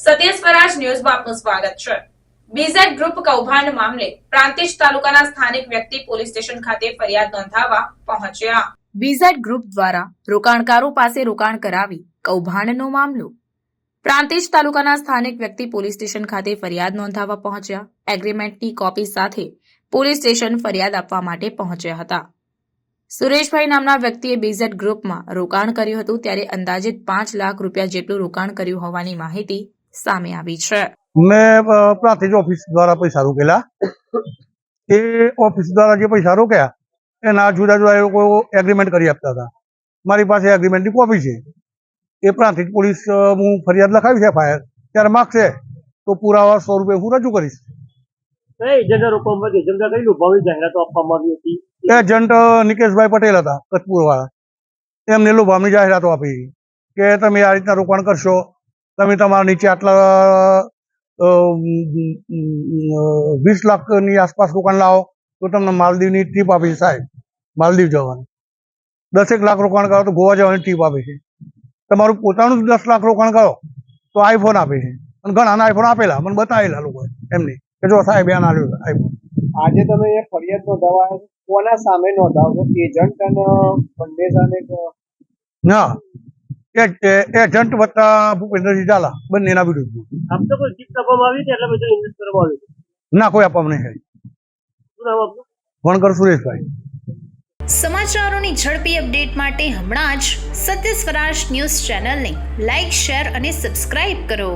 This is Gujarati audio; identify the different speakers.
Speaker 1: સત્ય ન્યૂઝમાં પ્રાંતિજ તાલુકાના સ્થાનિક વ્યક્તિ પોલીસ સ્ટેશન ખાતે ફરિયાદ નોંધાવવા પહોંચ્યા. બીઝેડ રોકાણકારો પાસે રોકાણ કરાવી કૌભાંડનો મામલો. પ્રાંતિજ તાલુકાના સ્થાનિક વ્યક્તિ પોલીસ સ્ટેશન ખાતે ફરિયાદ નોંધાવવા પહોંચ્યા. એગ્રીમેન્ટની કોપી સાથે પોલીસ સ્ટેશન ફરિયાદ આપવા માટે પહોંચ્યા હતા. સુરેશભાઈ નામના વ્યક્તિએ બીઝેડ ગ્રુપમાં રોકાણ કર્યું હતું, ત્યારે અંદાજિત પાંચ લાખ રૂપિયા જેટલું રોકાણ કર્યું હોવાની માહિતી સામે આવી છે.
Speaker 2: મેં પ્રાંતિજ ઓફિસ દ્વારા પૈસા રોકેલા. એ ઓફિસ દ્વારા જે પૈસા રોક્યા એના જુદા જુદા એ લોકો એગ્રીમેન્ટ કરી આપતા હતા. મારી પાસે એગ્રીમેન્ટની કોપી છે. એ પ્રાંતિજ પોલીસ હું ફરિયાદ લખાવી છે ફાયર ત્યારે માગશે તો પુરાવા સ્વરૂપે હું રજૂ કરીશ. એજન્ટ નિકેશભાઈ પટેલ હતા કચ્છપુર વાળા એમને લોભામણી જાહેરાતો આપી કે તમે આ રીતના રોકાણ કરશો તમે તમારા નીચે આટલા વીસ લાખની આસપાસ રોકાણ લાવો તો તમને માલદીવની ટ્રીપ આપી છે સાહેબ. માલદીવ જવાની. દસેક લાખ રોકાણ કરો તો ગોવા જવાની ટ્રીપ આપે છે. તમારું પોતાનું જ દસ લાખ રોકાણ કરો તો આઈફોન આપે છે. અને ઘણાના આઈફોન આપેલા મને બતાવેલા લોકો એમને કે જો સાહેબ એના આઈફોન
Speaker 3: આજે તમે એ ફરિયાદ નોંધાવા. કોના સામે નોંધાવો એજન્ટ અને બંને સામે
Speaker 2: ના. એજન્ટ વત્તા ભૂપેન્દ્રજી ઝાલા બંનેના વિરુદ્ધમાં
Speaker 3: આમ તો કોઈ જીત આપવામાં આવી એટલે બધું ઇન્વેસ્ટ કરવામાં આવ્યું
Speaker 2: ના કોઈ આપવામાં નહીં
Speaker 3: નામ
Speaker 2: વણકર સુરેશભાઈ.
Speaker 4: સમાચારોની ઝડપી અપડેટ માટે હમણાં જ સત્ય સ્વરાજ ન્યૂઝ ચેનલને લાઇક શેર અને સબસ્ક્રાઇબ કરો.